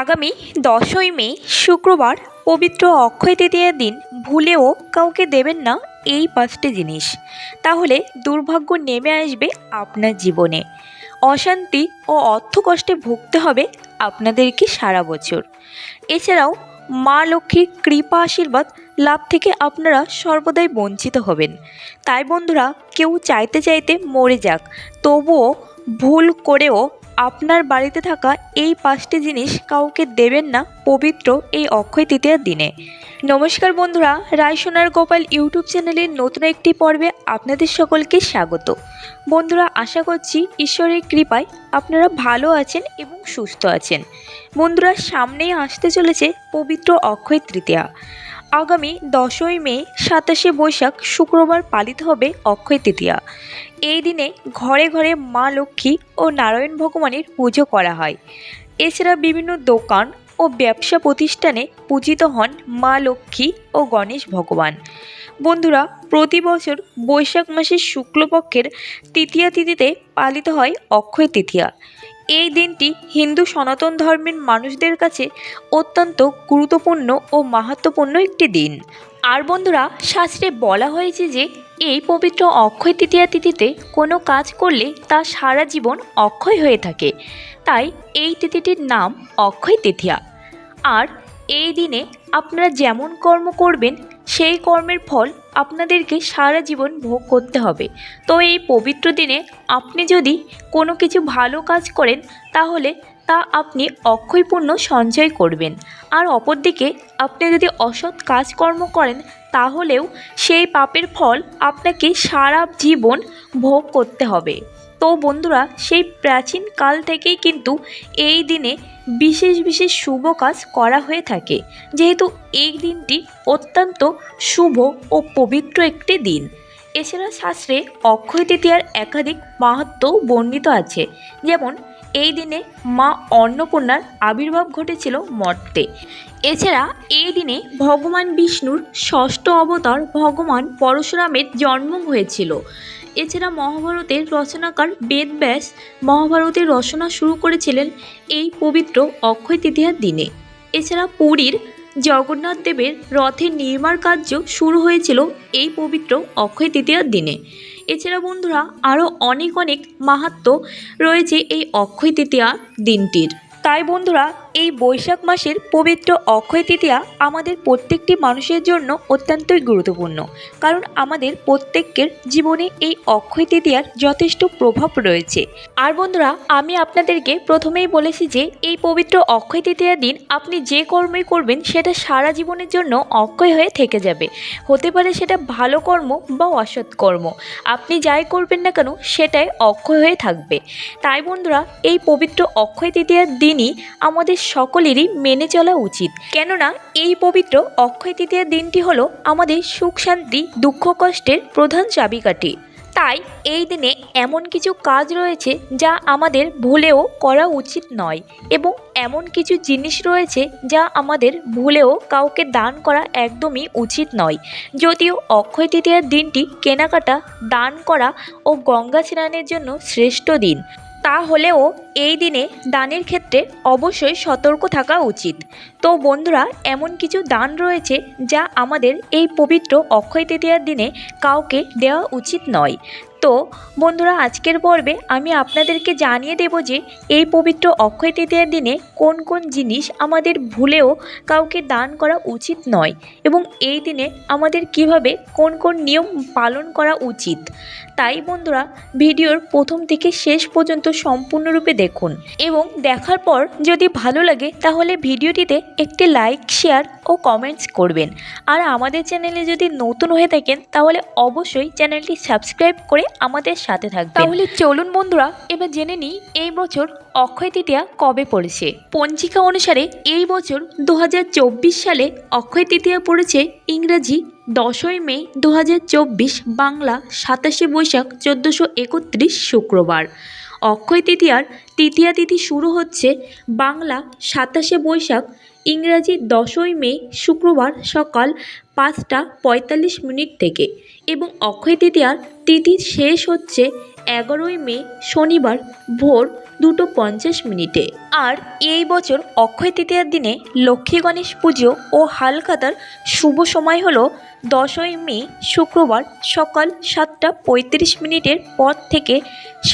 আগামী দশই মে, শুক্রবার পবিত্র অক্ষয় তৃতীয়ার দিন ভুলেও কাউকে দেবেন না এই পাঁচটি জিনিস। তাহলে দুর্ভাগ্য নেমে আসবে আপনার জীবনে। অশান্তি ও অর্থকষ্টে ভুগতে হবে আপনাদেরকে সারা বছর। এছাড়াও মা লক্ষ্মীর কৃপা আশীর্বাদ লাভ থেকে আপনারা সর্বদাই বঞ্চিত হবেন। তাই বন্ধুরা, কেউ চাইতে চাইতে মরে যাক, তবুও ভুল করেও আপনার বাড়িতে থাকা এই পাঁচটি জিনিস কাউকে দেবেন না পবিত্র এই অক্ষয় তৃতীয়ার দিনে। নমস্কার বন্ধুরা, রায়সোনার গোপাল ইউটিউব চ্যানেলের নতুন একটি পর্বে আপনাদের সকলকে স্বাগত। বন্ধুরা, আশা করছি ঈশ্বরের কৃপায় আপনারা ভালো আছেন এবং সুস্থ আছেন। বন্ধুরা, সামনেই আসতে চলেছে পবিত্র অক্ষয় তৃতীয়া। আগামী দশই মে সাতাশে বৈশাখ শুক্রবার পালিত হবে অক্ষয় তৃতীয়া। এই দিনে ঘরে ঘরে মা লক্ষ্মী ও নারায়ণ ভগবানের পুজো করা হয়। এছাড়া বিভিন্ন দোকান ও ব্যবসা প্রতিষ্ঠানে পূজিত হন মা লক্ষ্মী ও গণেশ ভগবান। বন্ধুরা, প্রতি বছর বৈশাখ মাসের শুক্লপক্ষের তৃতীয়া তিথিতে পালিত হয় অক্ষয় তৃতীয়া। এই দিনটি হিন্দু সনাতন ধর্মের মানুষদের কাছে অত্যন্ত গুরুত্বপূর্ণ ও মাহাত্মপূর্ণ একটি দিন। আর বন্ধুরা, শাস্ত্রে বলা হয়েছে যে এই পবিত্র অক্ষয় তৃতীয়া তিথিতে কোনো কাজ করলে তা সারা জীবন অক্ষয় হয়ে থাকে। তাই এই তিথিটির নাম অক্ষয় তৃতীয়া। আর এই দিনে আপনারা যেমন কর্ম করবেন, সেই কর্মের ফল আপনাদেরকে সারা জীবন ভোগ করতে হবে। তো এই পবিত্র দিনে আপনি যদি কোনো কিছু ভালো কাজ করেন, তাহলে তা আপনি অক্ষয়পূর্ণ সঞ্চয় করবেন। আর অপরদিকে আপনি যদি অসৎ কাজকর্ম করেন তাহলেও সেই পাপের ফল আপনাকে সারা জীবন ভোগ করতে হবে। তো বন্ধুরা, সেই প্রাচীন কাল থেকেই কিন্তু এই দিনে বিশেষ বিশেষ শুভ কাজ করা হয়ে থাকে। যেহেতু এই দিনটি অত্যন্ত শুভ ও পবিত্র একটি দিন। এছাড়া শাস্ত্রে অক্ষয় তৃতীয়ার একাধিক মাহাত্ম বর্ণিত আছে। যেমন এই দিনে মা অন্নপূর্ণার আবির্ভাব ঘটেছিল মর্তে। এছাড়া এই দিনে ভগবান বিষ্ণুর ষষ্ঠ অবতার ভগবান পরশুরামের জন্ম হয়েছিল। এছাড়া মহাভারতের রচনাকার বেদব্যাস মহাভারতের রচনা শুরু করেছিলেন এই পবিত্র অক্ষয় তৃতীয়ার দিনে। এছাড়া পুরীর জগন্নাথ দেবের রথের নির্মাণ কার্য শুরু হয়েছিল এই পবিত্র অক্ষয় তৃতীয়ার দিনে। এছাড়া বন্ধুরা, আরও অনেক অনেক মাহাত্ম রয়েছে এই অক্ষয় তৃতীয়া দিনটির। তাই বন্ধুরা এই বৈশাখ মাসের পবিত্র অক্ষয় তৃতীয়া আমাদের প্রত্যেকটি মানুষের জন্য অত্যন্তই গুরুত্বপূর্ণ। কারণ আমাদের প্রত্যেকের জীবনে এই অক্ষয় তৃতীয়ার যথেষ্ট প্রভাব রয়েছে। আর বন্ধুরা, আমি আপনাদেরকে প্রথমেই বলেছি যে, এই পবিত্র অক্ষয় তৃতীয়ার দিন আপনি যে কর্মই করবেন, সেটা সারা জীবনের জন্য অক্ষয় হয়ে থেকে যাবে। হতে পারে সেটা ভালো কর্ম বা অসৎ কর্ম। আপনি যাই করবেন না কেন, সেটাই অক্ষয় হয়ে থাকবে। তাই বন্ধুরা, এই পবিত্র অক্ষয় তৃতীয়ার দিনই আমাদের সকলেরই মেনে চলা উচিত। কেননা, এই পবিত্র অক্ষয় তৃতীয়ার দিনটি হলো আমাদের সুখ, শান্তি, দুঃখ, কষ্টের প্রধান চাবিকাঠি। তাই এই দিনে এমন কিছু কাজ রয়েছে যা আমাদের ভুলেও করা উচিত নয় এবং এমন কিছু জিনিস রয়েছে যা আমাদের ভুলেও কাউকে দান করা একদমই উচিত নয়। যদিও অক্ষয় তৃতীয়ার দিনটি কেনাকাটা, দান করা ও গঙ্গা স্নানের জন্য শ্রেষ্ঠ দিন। তা হলেও এই দিনে দানের ক্ষেত্রে অবশ্যই সতর্ক থাকা উচিত। তো বন্ধুরা, এমন কিছু দান রয়েছে যা আমাদের এই পবিত্র অক্ষয় তৃতীয়ার দিনে কাউকে দেওয়া উচিত নয়। তো, বন্ধুরা, আজকের পর্বে আমি আপনাদেরকে জানিয়ে দেব যে এই পবিত্র অক্ষয় তৃতীয়ার দিনে কোন কোন জিনিস আমাদের ভুলেও কাউকে দান করা উচিত নয় এবং এই দিনে আমাদের কীভাবে কোন কোন নিয়ম পালন করা উচিত। তাই, বন্ধুরা, ভিডিওর প্রথম থেকে শেষ পর্যন্ত সম্পূর্ণরূপে দেখুন এবং দেখার পর যদি ভালো লাগে তাহলে ভিডিওটিতে একটি লাইক, শেয়ার ও কমেন্টস করবেন। আর আমাদের চ্যানেলে যদি নতুন হয়ে থাকেন, তাহলে অবশ্যই চ্যানেলটি সাবস্ক্রাইব করে আমাদের সাথে থাকবেন। তাহলে চলুন বন্ধুরা, এবার জেনে নিই এই বছর অক্ষয় তৃতীয়া কবে পড়েছে। পঞ্জিকা অনুসারে এই বছর দু হাজার চব্বিশ সালে অক্ষয় তৃতীয়া পড়েছে ইংরাজি দশই মে দু হাজার চব্বিশ, বাংলা সাতাশে বৈশাখ চোদ্দোশো একত্রিশ শুক্রবার। অক্ষয় তৃতীয়ার তৃতীয়া তিথি শুরু হচ্ছে বাংলা সাতাশে বৈশাখ ইংরাজি দশই মে শুক্রবার সকাল পাঁচটা পঁয়তাল্লিশ মিনিট থেকে এবং অক্ষয় তৃতীয়ার তিথি শেষ হচ্ছে এগারোই মে শনিবার ভোর দুটো পঞ্চাশ মিনিটে। আর এই বছর অক্ষয় তৃতীয়ার দিনে লক্ষ্মী গণেশ পুজো ও হালখাতার শুভ সময় হলো দশই মে শুক্রবার সকাল সাতটা পঁয়ত্রিশ মিনিটের পর থেকে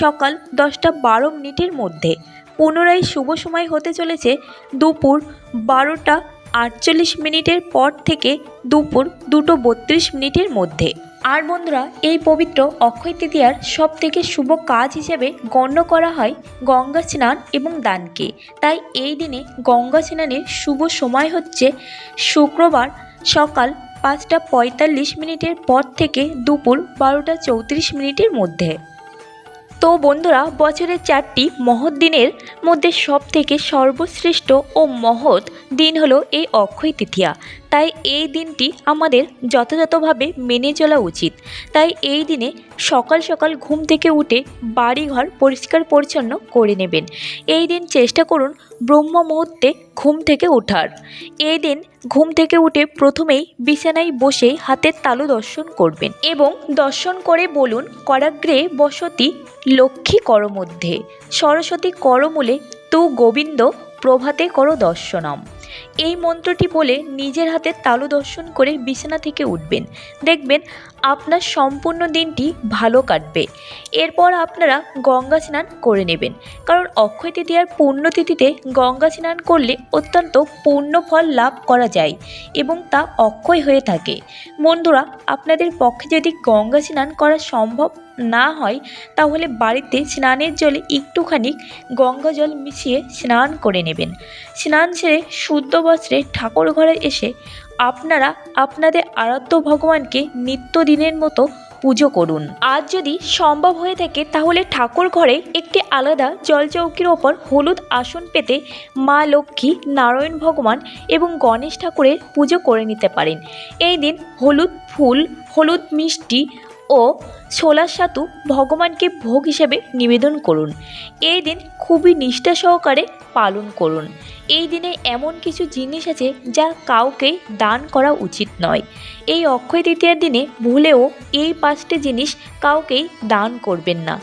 সকাল দশটা বারো মিনিটের মধ্যে। পুনরায় শুভ সময় হতে চলেছে দুপুর বারোটা আটচল্লিশ মিনিটের পর থেকে দুপুর দুটো বত্রিশ মিনিটের মধ্যে। আর বন্ধুরা, এই পবিত্র অক্ষয় তৃতীয়ার সব থেকে শুভ কাজ হিসেবে গণ্য করা হয় গঙ্গা স্নান এবং দানকে। তাই এই দিনে গঙ্গা স্নানের শুভ সময় হচ্ছে শুক্রবার সকাল পাঁচটা পঁয়তাল্লিশ মিনিটের পর থেকে দুপুর বারোটা চৌত্রিশ মিনিটের মধ্যে। তো বন্ধুরা, বছরের চারটি মহৎ দিনের মধ্যে সবথেকে সর্বশ্রেষ্ঠ ও মহৎ দিন হলো এই অক্ষয় তৃতীয়া। তাই এই দিনটি আমাদের যথাযথভাবে মেনে চলা উচিত। তাই এই দিনে সকাল সকাল ঘুম থেকে উঠে বাড়িঘর পরিষ্কার পরিচ্ছন্ন করে নেবেন। এই দিন চেষ্টা করুন ব্রহ্ম মুহূর্তে ঘুম থেকে ওঠার। এই দিন ঘুম থেকে উঠে প্রথমেই বিছানায় বসে হাতের তালু দর্শন করবেন এবং দর্শন করে বলুন, করাগ্রে বসতি লক্ষ্মী কর মধ্যে সরস্বতী করমূলে তু গোবিন্দ প্রভাতে করো দর্শনম। এই মন্ত্রটি বলে নিজের হাতে তালু দর্শন করে বিছানা থেকে উঠবেন। দেখবেন আপনার সম্পূর্ণ দিনটি ভালো কাটবে। এরপর আপনারা গঙ্গা স্নান করে নেবেন। কারণ অক্ষয় তৃতীয়ার পুণ্যতিথিতে গঙ্গা স্নান করলে অত্যন্ত পূর্ণ ফল লাভ করা যায় এবং তা অক্ষয় হয়ে থাকে। বন্ধুরা, আপনাদের পক্ষে যদি গঙ্গা স্নান করা সম্ভব না হয়, তাহলে বাড়িতে স্নানের জলে একটুখানি গঙ্গা জল মিশিয়ে স্নান করে নেবেন। স্নান সেরে শুদ্ধ বস্ত্রে ঠাকুর ঘরে এসে আপনারা আপনাদের আরাধ্য ভগবানকে নিত্যদিনের মতো পুজো করুন। আজ যদি সম্ভব হয়ে থাকে, তাহলে ঠাকুর ঘরে একটি আলাদা জলচৌকির ওপর হলুদ আসন পেতে মা লক্ষ্মী, নারায়ণ ভগবান এবং গণেশ ঠাকুরের পুজো করে নিতে পারেন। এই দিন হলুদ ফুল, হলুদ মিষ্টি ও ছোলার সাতু ভগবানকে ভোগ হিসেবে নিবেদন করুন। এই দিন খুবই নিষ্ঠা সহকারে পালন করুন। এই দিনে এমন কিছু জিনিস আছে যা কাউকেই দান করা উচিত নয়। এই অক্ষয় তৃতীয়ার দিনে ভুলেও এই পাঁচটি জিনিস কাউকেই দান করবেন না।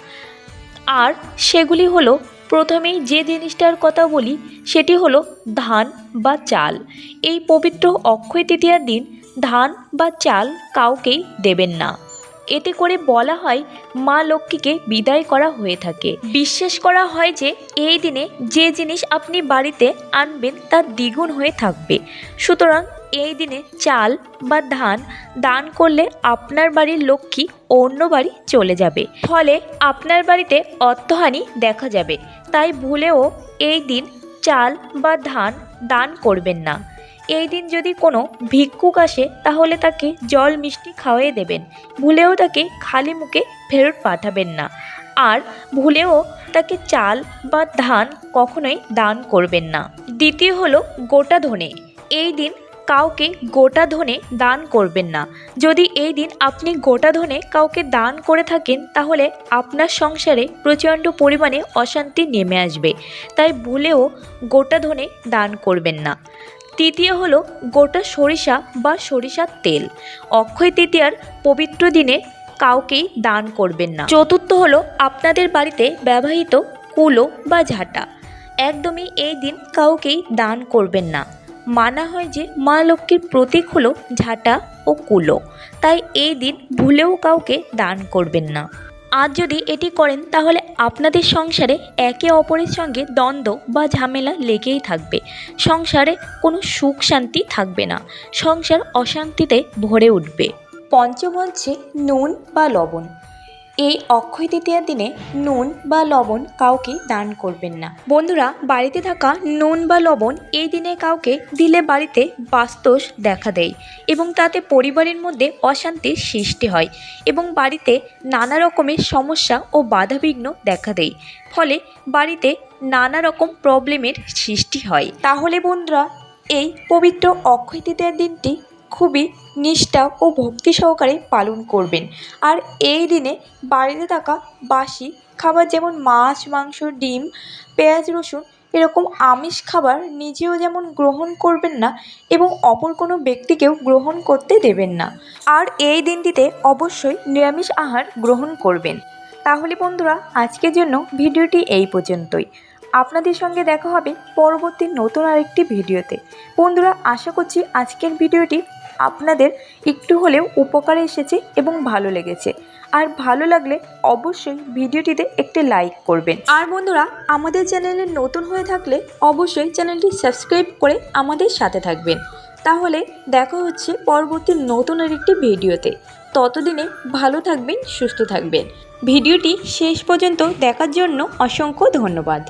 আর সেগুলি হলো, প্রথমেই যে জিনিসটার কথা বলি, সেটি হলো ধান বা চাল। এই পবিত্র অক্ষয় তৃতীয়ার দিন ধান বা চাল কাউকেই দেবেন না। এতে করে বলা হয় মা লক্ষ্মীকে বিদায় করা হয়ে থাকে। বিশ্বাস করা হয় যে এই দিনে যে জিনিস আপনি বাড়িতে আনবেন তা দ্বিগুণ হয়ে থাকবে। সুতরাং এই দিনে চাল বা ধান দান করলে আপনার বাড়ির লক্ষ্মী অন্য বাড়ি চলে যাবে। ফলে আপনার বাড়িতে অর্থহানি দেখা যাবে। তাই ভুলেও এই দিন চাল বা ধান দান করবেন না। এই দিন যদি কোনো ভিক্ষুক আসে, তাহলে তাকে জল মিষ্টি খাওয়াই দেবেন। ভুলেও তাকে খালি মুখে ফেরত পাঠাবেন না। আর ভুলেও তাকে চাল বা ধান কখনোই দান করবেন না। দ্বিতীয় হলো গোটা ধনে। এই দিন কাউকে গোটা ধনে দান করবেন না। যদি এই দিন আপনি গোটা ধনে কাউকে দান করে থাকেন, তাহলে আপনার সংসারে প্রচণ্ড পরিমাণে অশান্তি নেমে আসবে। তাই ভুলেও গোটা ধনে দান করবেন না। তৃতীয় হলো গোটা সরিষা বা সরিষার তেল। অক্ষয় তৃতীয়ার পবিত্র দিনে কাউকেই দান করবেন না। চতুর্থ হলো আপনাদের বাড়িতে ব্যবহৃত কুলো বা ঝাঁটা। একদমই এই দিন কাউকেই দান করবেন না। মানা হয় যে মা লক্ষ্মীর প্রতীক হলো ঝাঁটা ও কুলো। তাই এই দিন ভুলেও কাউকে দান করবেন না। আজ যদি এটি করেন, তাহলে আপনাদের সংসারে একে অপরের সঙ্গে দ্বন্দ্ব বা ঝামেলা লেগেই থাকবে। সংসারে কোনো সুখ শান্তি থাকবে না। সংসার অশান্তিতে ভরে উঠবে। পঞ্চম হচ্ছে নুন বা লবণ। এই অক্ষয় তৃতীয়ার দিনে নুন বা লবণ কাউকে দান করবেন না। বন্ধুরা, বাড়িতে থাকা নুন বা লবণ এই দিনে কাউকে দিলে বাড়িতে বাস্তস দেখা দেয় এবং তাতে পরিবারের মধ্যে অশান্তির সৃষ্টি হয় এবং বাড়িতে নানা রকমের সমস্যা ও বাধাবিঘ্ন দেখা দেয়। ফলে বাড়িতে নানা রকম প্রবলেমের সৃষ্টি হয়। তাহলে বন্ধুরা, এই পবিত্র অক্ষয় তৃতীয়ার দিনটি খুবই নিষ্ঠা ও ভক্তি সহকারে পালন করবেন। আর এই দিনে বাড়িতে থাকা বাসি খাবার যেমন মাছ, মাংস, ডিম, পেঁয়াজ, রসুন এরকম আমিষ খাবার নিজেও যেমন গ্রহণ করবেন না এবং অপর কোনো ব্যক্তিকেও গ্রহণ করতে দেবেন না। আর এই দিনটিতে অবশ্যই নিরামিষ আহার গ্রহণ করবেন। তাহলে বন্ধুরা, আজকের জন্য ভিডিওটি এই পর্যন্তই। আপনাদের সঙ্গে দেখা হবে পরবর্তী নতুন আরেকটি ভিডিওতে। বন্ধুরা, আশা করছি আজকের ভিডিওটি আপনাদের একটু হলেও উপকারে এসেছে এবং ভালো লেগেছে। আর ভালো লাগলে অবশ্যই ভিডিওটিতে একটি লাইক করবেন। আর বন্ধুরা, আমাদের চ্যানেলে নতুন হয়ে থাকলে অবশ্যই চ্যানেলটি সাবস্ক্রাইব করে আমাদের সাথে থাকবেন। তাহলে দেখা হচ্ছে পরবর্তী নতুন আরেকটি ভিডিওতে। ততদিনে ভালো থাকবেন, সুস্থ থাকবেন। ভিডিওটি শেষ পর্যন্ত দেখার জন্য অসংখ্য ধন্যবাদ।